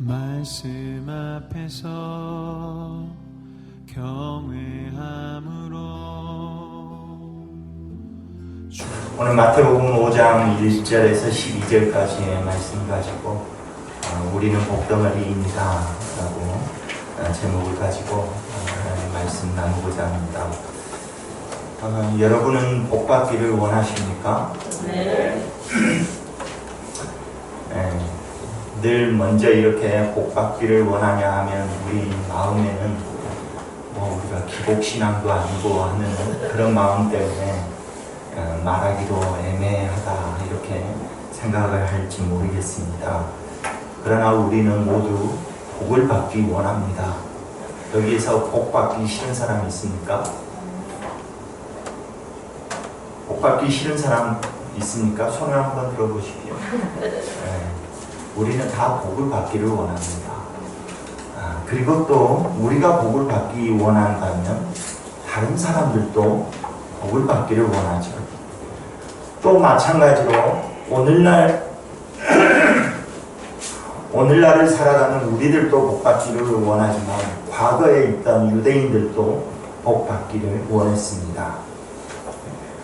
말씀 앞에서 경외함으로 주 오늘 마태복음 5장 1절에서 12절까지의 말씀 가지고 어, 우리는 복덩어리입니다 라고 어, 제목을 가지고 어, 하나님 말씀 나누고자 합니다. 어, 여러분은 복 받기를 원하십니까? 네. 네. 늘 먼저 이렇게 복 받기를 원하냐 하면 우리 마음에는 뭐 우리가 기복신앙도 아니고 하는 그런 마음 때문에 어, 말하기도 애매하다 이렇게 생각을 할지 모르겠습니다. 그러나 우리는 모두 복을 받기 원합니다. 여기에서 복 받기 싫은 사람 있습니까? 복 받기 싫은 사람 있습니까? 손을 한번 들어보십시오. 네. 우리는 다 복을 받기를 원합니다. 아, 그리고 또 우리가 복을 받기 원한다면 다른 사람들도 복을 받기를 원하죠. 또 마찬가지로 오늘날 오늘날을 살아가는 우리들도 복 받기를 원하지만 과거에 있던 유대인들도 복 받기를 원했습니다.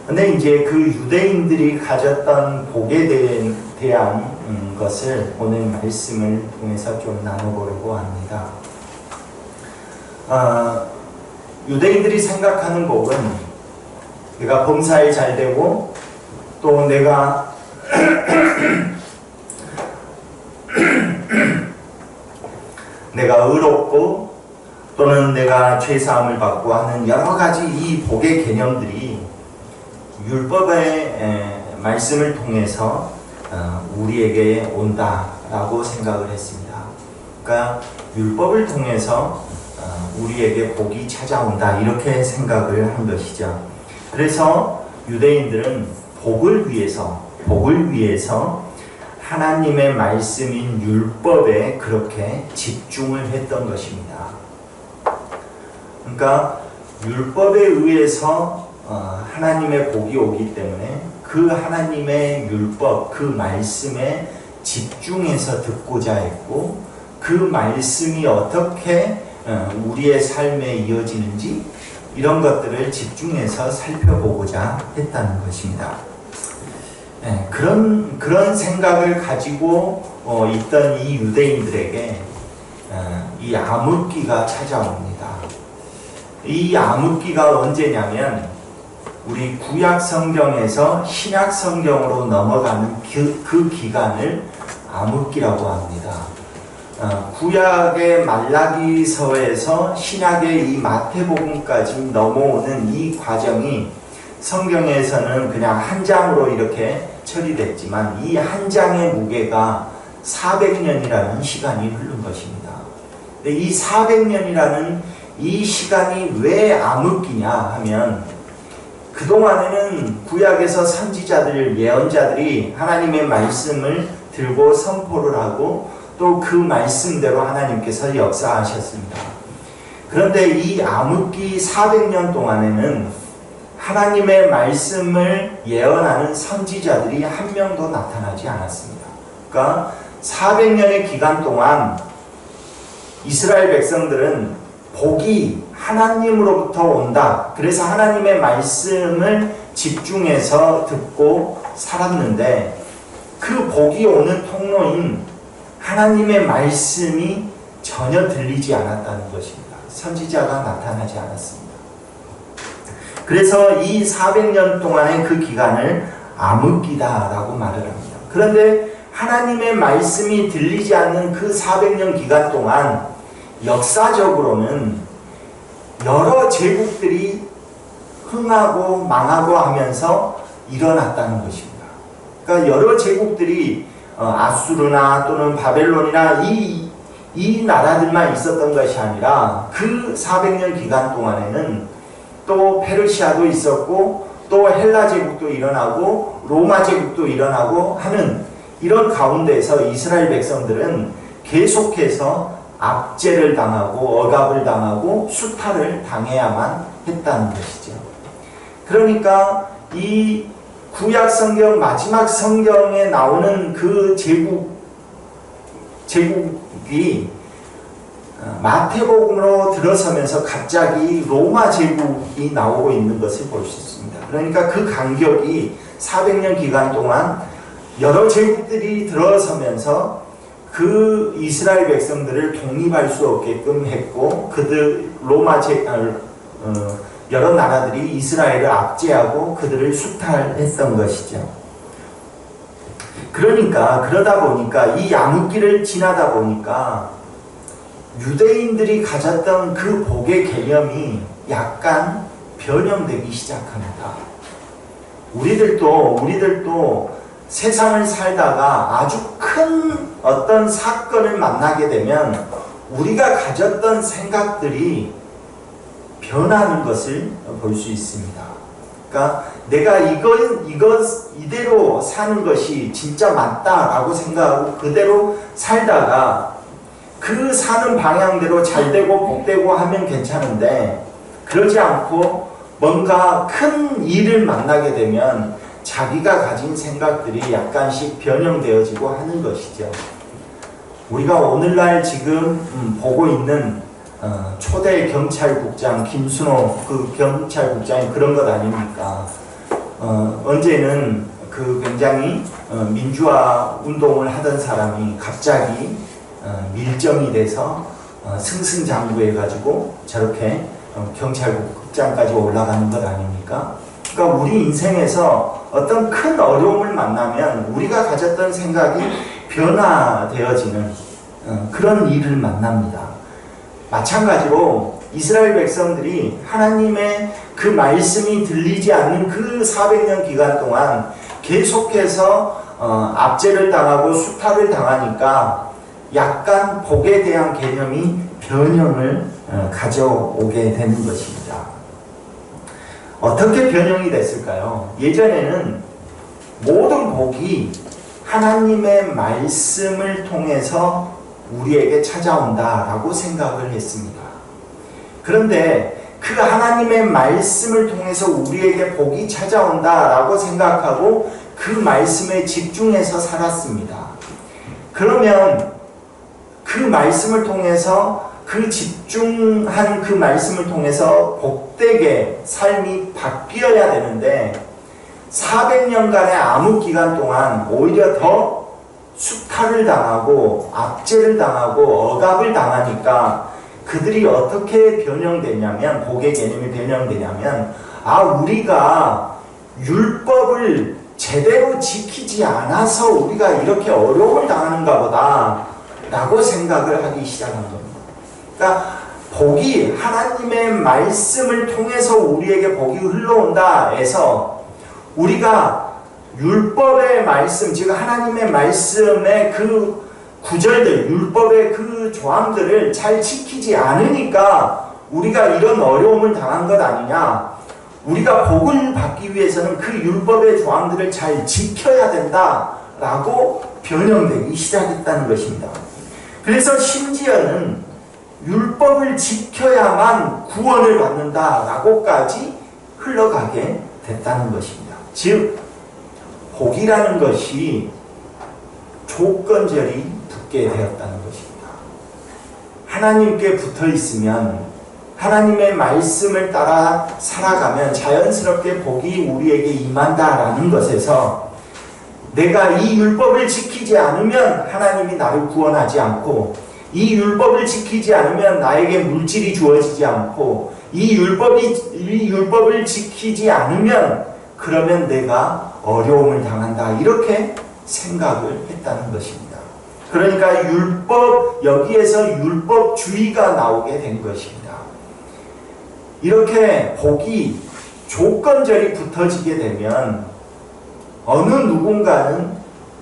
근데 이제 그 유대인들이 가졌던 복에 대한, 것을 오늘 말씀을 통해서 좀 나눠보려고 합니다. 아, 유대인들이 생각하는 복은 내가 범사에 잘 되고 또 내가 내가 의롭고 또는 내가 죄사함을 받고 하는 여러 가지 이 복의 개념들이 율법의 에, 말씀을 통해서 어, 우리에게 온다라고 생각을 했습니다. 그러니까 율법을 통해서 어, 우리에게 복이 찾아온다 이렇게 생각을 한 것이죠. 그래서 유대인들은 복을 위해서 복을 위해서 하나님의 말씀인 율법에 그렇게 집중을 했던 것입니다. 그러니까 율법에 의해서 어, 하나님의 복이 오기 때문에 그 하나님의 율법, 그 말씀에 집중해서 듣고자 했고 그 말씀이 어떻게 어, 우리의 삶에 이어지는지 이런 것들을 집중해서 살펴보고자 했다는 것입니다. 네, 그런 그런 생각을 가지고 어, 있던 이 유대인들에게 어, 이 암흑기가 찾아옵니다. 이 암흑기가 언제냐면 우리 구약 성경에서 신약 성경으로 넘어가는 그, 그 기간을 암흑기라고 합니다. 어, 구약의 말라기서에서 신약의 이 마태복음까지 넘어오는 이 과정이 성경에서는 그냥 한 장으로 이렇게 처리됐지만 이 한 장의 무게가 400년이라는 시간이 흐른 것입니다. 이 400년이라는 이 시간이 왜 암흑기냐 하면 그동안에는 구약에서 선지자들, 예언자들이 하나님의 말씀을 들고 선포를 하고 또 그 말씀대로 하나님께서 역사하셨습니다. 그런데 이 암흑기 400년 동안에는 하나님의 말씀을 예언하는 선지자들이 한 명도 나타나지 않았습니다. 그러니까 400년의 기간 동안 이스라엘 백성들은 복이 하나님으로부터 온다. 그래서 하나님의 말씀을 집중해서 듣고 살았는데 그 복이 오는 통로인 하나님의 말씀이 전혀 들리지 않았다는 것입니다. 선지자가 나타나지 않았습니다. 그래서 이 400년 동안의 그 기간을 암흑기다라고 말을 합니다. 그런데 하나님의 말씀이 들리지 않는 그 400년 기간 동안 역사적으로는 여러 제국들이 흥하고 망하고 하면서 일어났다는 것입니다. 그러니까 여러 제국들이 어, 아수르나 또는 바벨론이나 이, 이 나라들만 있었던 것이 아니라 그 400년 기간 동안에는 또 페르시아도 있었고 또 헬라 제국도 일어나고 로마 제국도 일어나고 하는 이런 가운데서 이스라엘 백성들은 계속해서 압제를 당하고 억압을 당하고 수탈을 당해야만 했다는 것이죠. 그러니까 이 구약 성경 마지막 성경에 나오는 그 제국 제국 제국이 어, 마태복음으로 들어서면서 갑자기 로마 제국이 나오고 있는 것을 볼 수 있습니다. 그러니까 그 간격이 400년 기간 동안 여러 제국들이 들어서면서 그 이스라엘 백성들을 독립할 수 없게끔 했고 그들 로마 제 어, 어, 여러 나라들이 이스라엘을 압제하고 그들을 수탈했던 것이죠. 그러니까 그러다 보니까 이 양육기를 지나다 보니까 유대인들이 가졌던 그 복의 개념이 약간 변형되기 시작합니다. 우리들도 우리들도 세상을 살다가 아주 큰 어떤 사건을 만나게 되면 우리가 가졌던 생각들이 변하는 것을 볼 수 있습니다. 그러니까 내가 이건 이것 이대로 사는 것이 진짜 맞다라고 생각하고 그대로 살다가 그 사는 방향대로 잘 되고 복되고 하면 괜찮은데 그러지 않고 뭔가 큰 일을 만나게 되면 자기가 가진 생각들이 약간씩 변형되어지고 하는 것이죠. 우리가 오늘날 지금 음, 보고 있는 어, 초대 경찰국장 김순호 그 경찰국장이 그런 것 아닙니까? 어, 언제는 그 굉장히 어, 민주화 운동을 하던 사람이 갑자기 어, 밀정이 돼서 어, 승승장구해 가지고 저렇게 어, 경찰국장까지 올라가는 것 아닙니까? 그러니까 우리 인생에서 어떤 큰 어려움을 만나면 우리가 가졌던 생각이 변화되어지는 어, 그런 일을 만납니다. 마찬가지로 이스라엘 백성들이 하나님의 그 말씀이 들리지 않는 그 400년 기간 동안 계속해서 어, 압제를 당하고 수탈을 당하니까 약간 복에 대한 개념이 변형을 어, 가져오게 되는 것입니다. 어떻게 변형이 됐을까요? 예전에는 모든 복이 하나님의 말씀을 통해서 우리에게 찾아온다라고 생각을 했습니다. 그런데 그 하나님의 말씀을 통해서 우리에게 복이 찾아온다라고 생각하고 그 말씀에 집중해서 살았습니다. 그러면 그 말씀을 통해서 그 집중한 그 말씀을 통해서 복되게 삶이 바뀌어야 되는데 400년간의 암흑 기간 동안 오히려 더 수탈을 당하고 압제를 당하고 억압을 당하니까 그들이 어떻게 변형되냐면 복의 개념이 변형되냐면 아 우리가 율법을 제대로 지키지 않아서 우리가 이렇게 어려움을 당하는가 보다 라고 생각을 하기 시작한 겁니다. 그러니까 복이 하나님의 말씀을 통해서 우리에게 복이 흘러온다 해서 우리가 율법의 말씀, 즉 하나님의 말씀의 그 구절들, 율법의 그 조항들을 잘 지키지 않으니까 우리가 이런 어려움을 당한 것 아니냐. 우리가 복을 받기 위해서는 그 율법의 조항들을 잘 지켜야 된다라고 변형되기 시작했다는 것입니다. 그래서 심지어는 율법을 지켜야만 구원을 받는다라고까지 흘러가게 됐다는 것입니다. 즉, 복이라는 것이 조건절이 붙게 되었다는 것입니다. 하나님께 붙어 있으면 하나님의 말씀을 따라 살아가면 자연스럽게 복이 우리에게 임한다라는 것에서 내가 이 율법을 지키지 않으면 하나님이 나를 구원하지 않고 이 율법을 지키지 않으면 나에게 물질이 주어지지 않고 이 율법이 이 율법을 지키지 않으면 그러면 내가 어려움을 당한다 이렇게 생각을 했다는 것입니다. 그러니까 율법 여기에서 율법주의가 나오게 된 것입니다. 이렇게 복이 조건절이 붙어지게 되면 어느 누군가는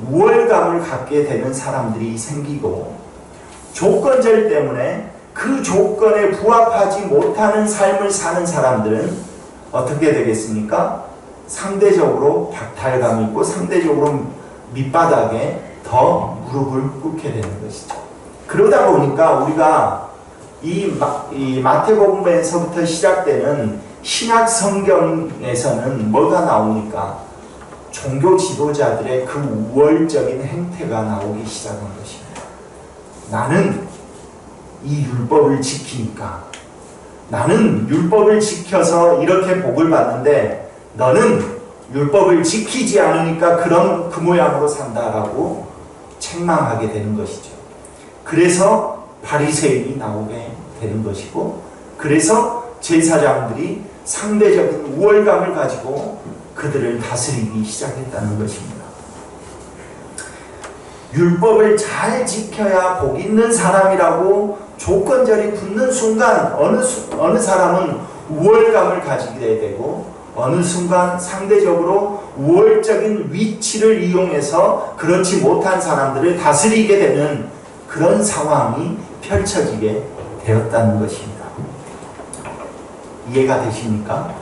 우월감을 갖게 되는 사람들이 생기고 조건절 때문에 그 조건에 부합하지 못하는 삶을 사는 사람들은 어떻게 되겠습니까? 상대적으로 박탈감 있고 상대적으로 밑바닥에 더 무릎을 꿇게 되는 것이죠. 그러다 보니까 우리가 이, 마, 이 마태복음에서부터 시작되는 신약 성경에서는 뭐가 나오니까 종교 지도자들의 그 우월적인 행태가 나오기 시작한 것입니다. 나는 이 율법을 지키니까 나는 율법을 지켜서 이렇게 복을 받는데 너는 율법을 지키지 않으니까 그런 그 모양으로 산다라고 책망하게 되는 것이죠. 그래서 바리새인이 나오게 되는 것이고 그래서 제사장들이 상대적인 우월감을 가지고 그들을 다스리기 시작했다는 것입니다. 율법을 잘 지켜야 복 있는 사람이라고 조건절이 붙는 순간 어느 수- 어느 사람은 우월감을 가지게 되고 어느 순간 상대적으로 우월적인 위치를 이용해서 그렇지 못한 사람들을 다스리게 되는 그런 상황이 펼쳐지게 되었다는 것입니다. 이해가 되십니까?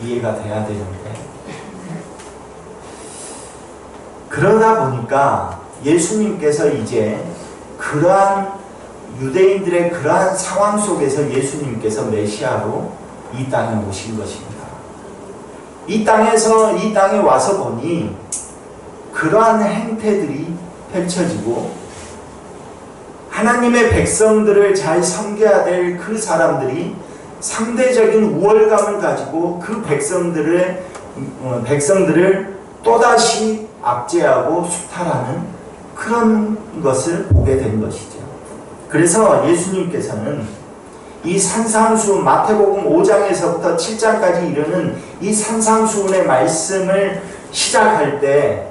이해가 돼야 되는데 그러다 보니까 예수님께서 이제 그러한 유대인들의 그러한 상황 속에서 예수님께서 메시아로 이 땅에 오신 것입니다. 이 땅에서 이 땅에 와서 보니 그러한 행태들이 펼쳐지고 하나님의 백성들을 잘 섬겨야 될 그 사람들이 상대적인 우월감을 가지고 그 백성들의 어, 백성들을 또다시 압제하고 수탈하는 그런 것을 보게 된 것이죠. 그래서 예수님께서는 이 산상수 마태복음 5장에서부터 7장까지 이르는 이 산상수훈의 말씀을 시작할 때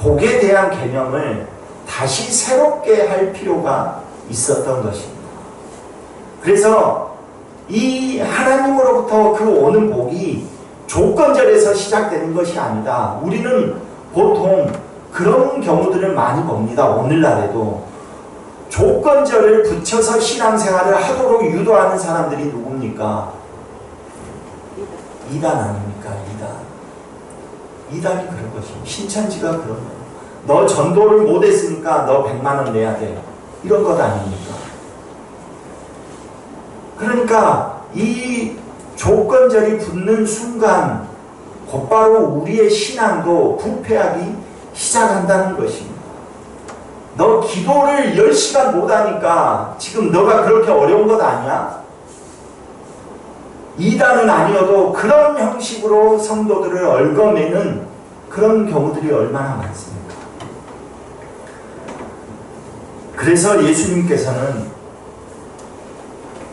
복에 대한 개념을 다시 새롭게 할 필요가 있었던 것입니다. 그래서 이 하나님으로부터 그 오는 복이 조건절에서 시작되는 것이 아니다. 우리는 보통 그런 경우들을 많이 봅니다. 오늘날에도 조건절을 붙여서 신앙생활을 하도록 유도하는 사람들이 누굽니까? 이단 아닙니까? 이단. 이단이 그런 것입니다. 신천지가 그런 거예요. 너 전도를 못했으니까 너 100만 원 내야 돼. 이런 것 아닙니까? 그러니까 이 조건절이 붙는 순간 곧바로 우리의 신앙도 부패하기 시작한다는 것입니다. 너 기도를 10시간 못하니까 지금 너가 그렇게 어려운 것 아니야? 이단은 아니어도 그런 형식으로 성도들을 얽어매는 그런 경우들이 얼마나 많습니까? 그래서 예수님께서는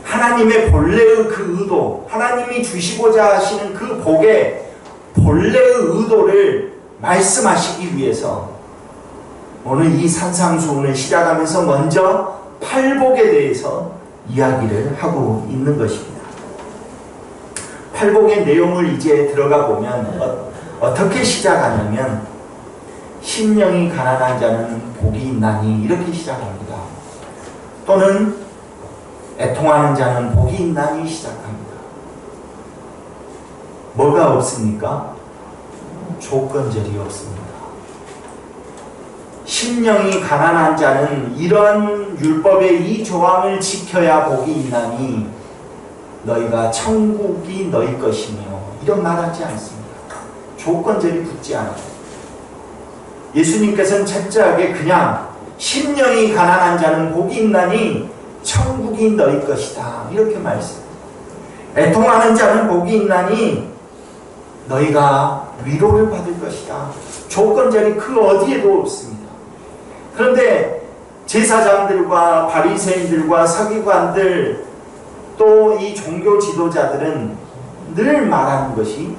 하나님의 본래의 그 의도, 하나님이 주시고자 하시는 그 복의 본래의 의도를 말씀하시기 위해서 오늘 이 산상수훈을 시작하면서 먼저 팔복에 대해서 이야기를 하고 있는 것입니다. 팔복의 내용을 이제 들어가 보면 어, 떻게 시작하냐면 심령이 가난한 자는 복이 있나니 이렇게 시작합니다. 또는 애통하는 자는 복이 있나니 시작합니다. 뭐가 없습니까? 조건절이 없습니다. 심령이 가난한 자는 이런 율법의 이 조항을 지켜야 복이 있나니 너희가 천국이 너희 것이며 이런 말하지 않습니다. 조건절이 붙지 않아요. 예수님께서는 철저하게 그냥 심령이 가난한 자는 복이 있나니 천국이 너희 것이다 이렇게 말씀. 애통하는 자는 복이 있나니 너희가 위로를 받을 것이다. 조건절이 그 어디에도 없습니다. 그런데 제사장들과 바리새인들과 서기관들 또 이 종교 지도자들은 늘 말하는 것이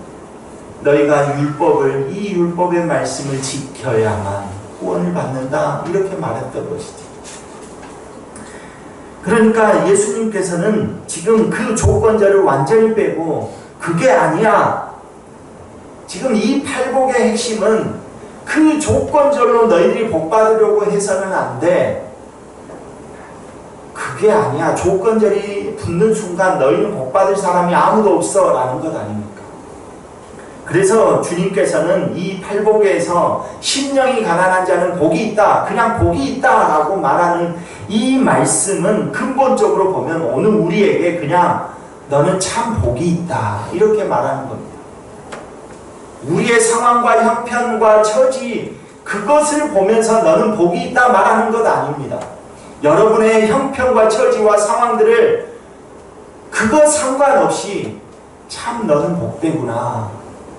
너희가 율법을 이 율법의 말씀을 지켜야만 구원을 받는다 이렇게 말했던 것이죠. 그러니까 예수님께서는 지금 그 조건절을 완전히 빼고 그게 아니야. 지금 이 팔복의 핵심은 그 조건절로 너희들이 복 받으려고 해서는 안 돼. 그게 아니야. 조건절이 붙는 순간 너희는 복 받을 사람이 아무도 없어. 라는 것 아닙니까? 그래서 주님께서는 이 팔복에서 심령이 가난한 자는 복이 있다. 그냥 복이 있다. 라고 말하는 이 말씀은 근본적으로 보면 오늘 우리에게 그냥 너는 참 복이 있다. 이렇게 말하는 겁니다. 우리의 상황과 형편과 처지 그것을 보면서 너는 복이 있다 말하는 것 아닙니다. 여러분의 형편과 처지와 상황들을 그거 상관없이 참 너는 복되구나.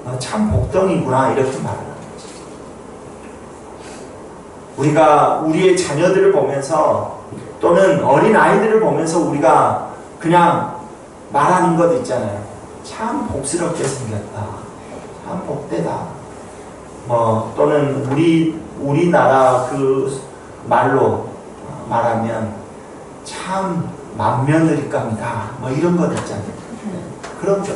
너 참 복덩이구나. 이렇게 말하는 거지. 우리가 우리의 자녀들을 보면서 또는 어린 아이들을 보면서 우리가 그냥 말하는 것 있잖아요. 참 복스럽게 생겼다. 참 복되다. 뭐 또는 우리 우리나라 그 말로 말하면 참 만며느리감이다. 뭐 이런 것 있잖아요. 그런죠.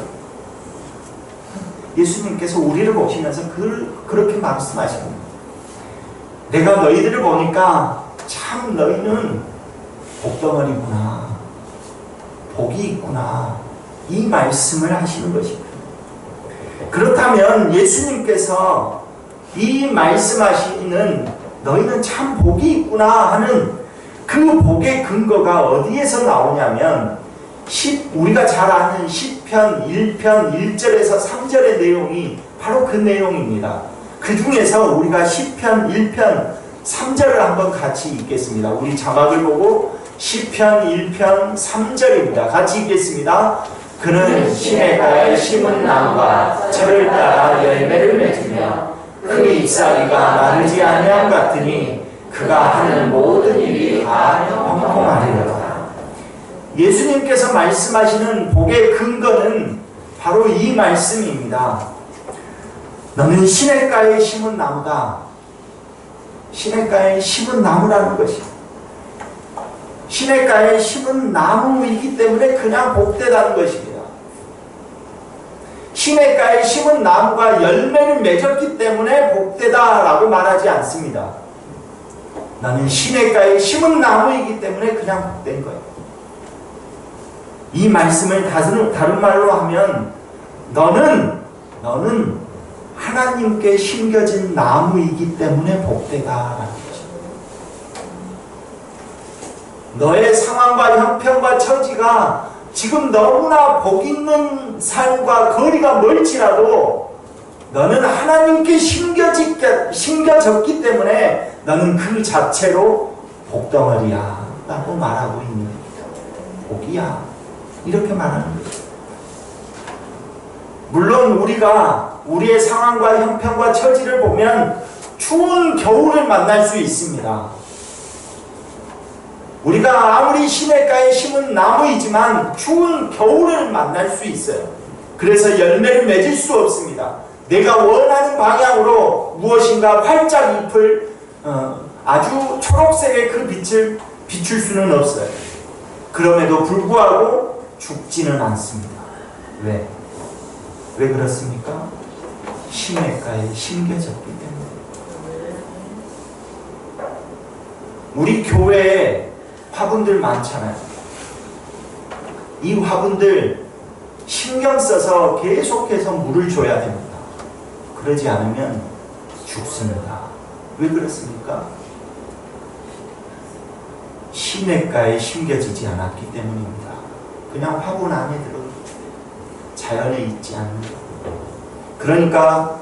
예수님께서 우리를 보시면서 그, 그렇게 말씀하십니다. 내가 너희들을 보니까 참 너희는 복덩어리구나. 복이 있구나. 이 말씀을 하시는 것입니다. 그렇다면 예수님께서 이 말씀하시는 너희는 참 복이 있구나 하는 그 복의 근거가 어디에서 나오냐면 10, 우리가 잘 아는 10편 1편 1절에서 3절의 내용이 바로 그 내용입니다. 그 중에서 우리가 10편 1편 3절을 한번 같이 읽겠습니다. 우리 자막을 보고 10편 1편 3절입니다. 같이 읽겠습니다. 그는 시내가에 심은 나무가 철을 따라 열매를 맺으며 그 잎사귀가 마르지 아니함 같으니 그가 하는 모든 일이 다 형통하리로다. 예수님께서 말씀하시는 복의 근거는 바로 이 말씀입니다. 너는 시냇가에 심은 나무다. 시냇가에 심은 나무라는 것이. 시냇가에 심은 나무이기 때문에 그냥 복되다는 것입니다. 시냇가에 심은 나무가 열매를 맺었기 때문에 복되다라고 말하지 않습니다. 나는 시냇가에 심은 나무이기 때문에 그냥 복된 거예요. 이 말씀을 다른, 다른 말로 하면 너는 너는 하나님께 심겨진 나무이기 때문에 복되다라는 거죠. 너의 상황과 형편과 처지가 지금 너무나 복 있는 삶과 거리가 멀지라도 너는 하나님께 심겨졌기, 때문에 너는 그 자체로 복덩어리야 라고 말하고 있는 복이야 이렇게 말하는 거죠. 물론 우리가 우리의 상황과 형편과 처지를 보면 추운 겨울을 만날 수 있습니다. 우리가 아무리 시냇가에 심은 나무이지만 추운 겨울을 만날 수 있어요. 그래서 열매를 맺을 수 없습니다. 내가 원하는 방향으로 무엇인가 활짝 잎을 어, 아주 초록색의 그 빛을 비출 수는 없어요. 그럼에도 불구하고 죽지는 않습니다. 왜? 왜 그렇습니까? 시냇가에 심겨졌기 때문에. 우리 교회에 화분들 많잖아요. 이 화분들 신경 써서 계속해서 물을 줘야 됩니다. 그러지 않으면 죽습니다. 왜 그렇습니까? 시냇가에 심겨지지 않았기 때문입니다. 그냥 화분 안에 들어 자연에 있지 않는 것. 그러니까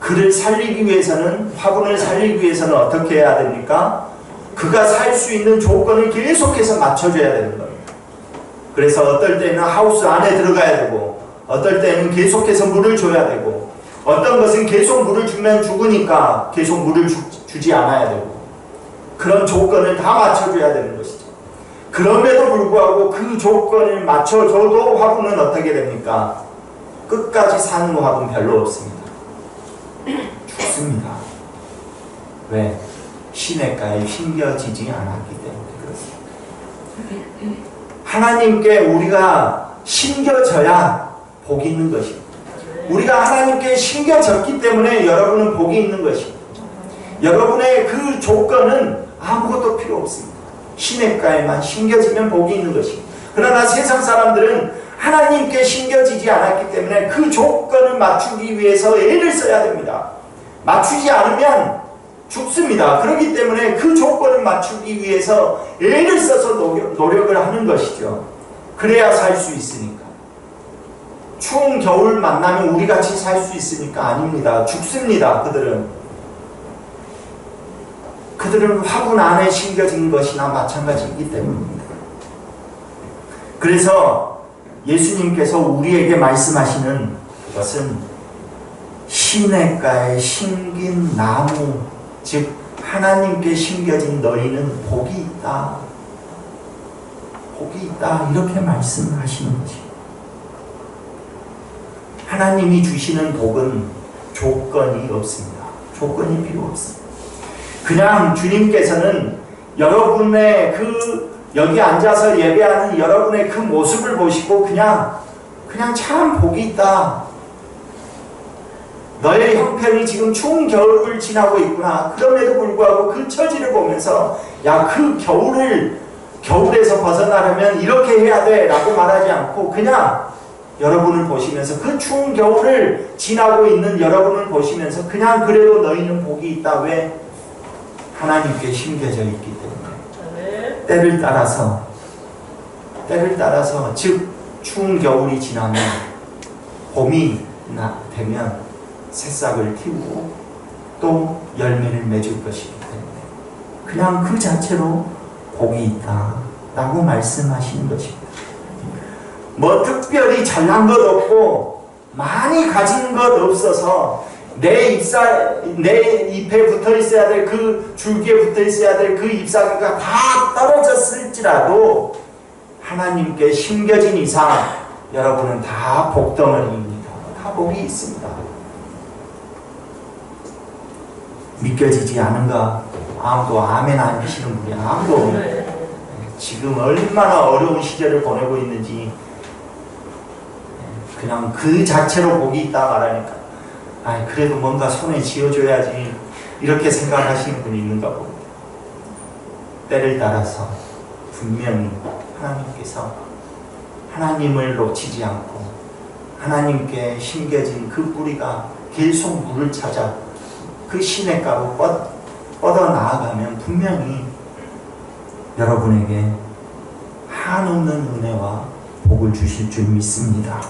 그를 살리기 위해서는 화분을 살리기 위해서는 어떻게 해야 됩니까? 그가 살 수 있는 조건을 계속해서 맞춰줘야 되는 겁니다. 그래서 어떨 때는 하우스 안에 들어가야 되고 어떨 때는 계속해서 물을 줘야 되고 어떤 것은 계속 물을 주면 죽으니까 계속 물을 주, 주지 않아야 되고 그런 조건을 다 맞춰줘야 되는 것이죠. 그럼에도 불구하고 그 조건을 맞춰줘도 화분은 어떻게 됩니까? 끝까지 사는 화분 별로 없습니다. 죽습니다. 왜? 시냇가에 심겨지지 않았기 때문에 그렇습니다. 하나님께 우리가 심겨져야 복이 있는 것입니다. 우리가 하나님께 심겨졌기 때문에 여러분은 복이 있는 것입니다. 여러분의 그 조건은 아무것도 필요 없습니다. 시냇가에만 심겨지면 복이 있는 것입니다. 그러나 세상 사람들은 하나님께 심겨지지 않았기 때문에 그 조건을 맞추기 위해서 애를 써야 됩니다. 맞추지 않으면 죽습니다. 그렇기 때문에 그 조건을 맞추기 위해서 애를 써서 노력, 노력 을 하는 것이죠. 그래야 살 수 있으니까. 추운 겨울 만나면 우리 같이 살 수 있습니까? 아닙니다. 죽습니다. 그들은. 그들은 화분 안에 심겨진 것이나 마찬가지이기 때문입니다. 그래서 예수님께서 우리에게 말씀하시는 것은 시냇가에 심긴 나무, 즉 하나님께 심겨진 너희는 복이 있다. 복이 있다. 이렇게 말씀하시는 것입니다. 하나님이 주시는 복은 조건이 없습니다. 조건이 필요 없습니다. 그냥 주님께서는 여러분의 그 여기 앉아서 예배하는 여러분의 그 모습을 보시고 그냥 그냥 참 복이 있다. 너의 형편이 지금 추운 겨울을 지나고 있구나. 그럼에도 불구하고 그 처지를 보면서 야 그 겨울을 겨울에서 벗어나려면 이렇게 해야 돼 라고 말하지 않고 그냥 여러분을 보시면서 그 추운 겨울을 지나고 있는 여러분을 보시면서 그냥 그래도 너희는 복이 있다. 왜? 하나님께 심겨져 있기 때문에. 때를 따라서 때를 따라서 즉 추운 겨울이 지나면 봄이 나 되면 새싹을 틔우고 또 열매를 맺을 것이기 때문에 그냥 그 자체로 복이 있다 라고 말씀하시는 것입니다. 뭐 특별히 잘난 것 없고 많이 가진 것 없어서 내 잎사 내 잎에 붙어 있어야 될 그 줄기에 붙어 있어야 될 그 잎사귀가 다 떨어졌을지라도 하나님께 심겨진 이상 여러분은 다 복덩어리입니다. 다 복이 있습니다. 믿겨지지 않은가? 아무도 아멘 안 하시는 분이 아무도 없는 지금 얼마나 어려운 시절을 보내고 있는지 그냥 그 자체로 복이 있다 말하니까 아 그래도 뭔가 손에 쥐어줘야지 이렇게 생각하시는 분이 있는가 봅니다. 때를 따라서 분명히 하나님께서 하나님을 놓치지 않고 하나님께 심겨진 그 뿌리가 계속 물을 찾아 그 시냇가로 뻗, 뻗어 나아가면 분명히 여러분에게 한없는 은혜와 복을 주실 줄 믿습니다.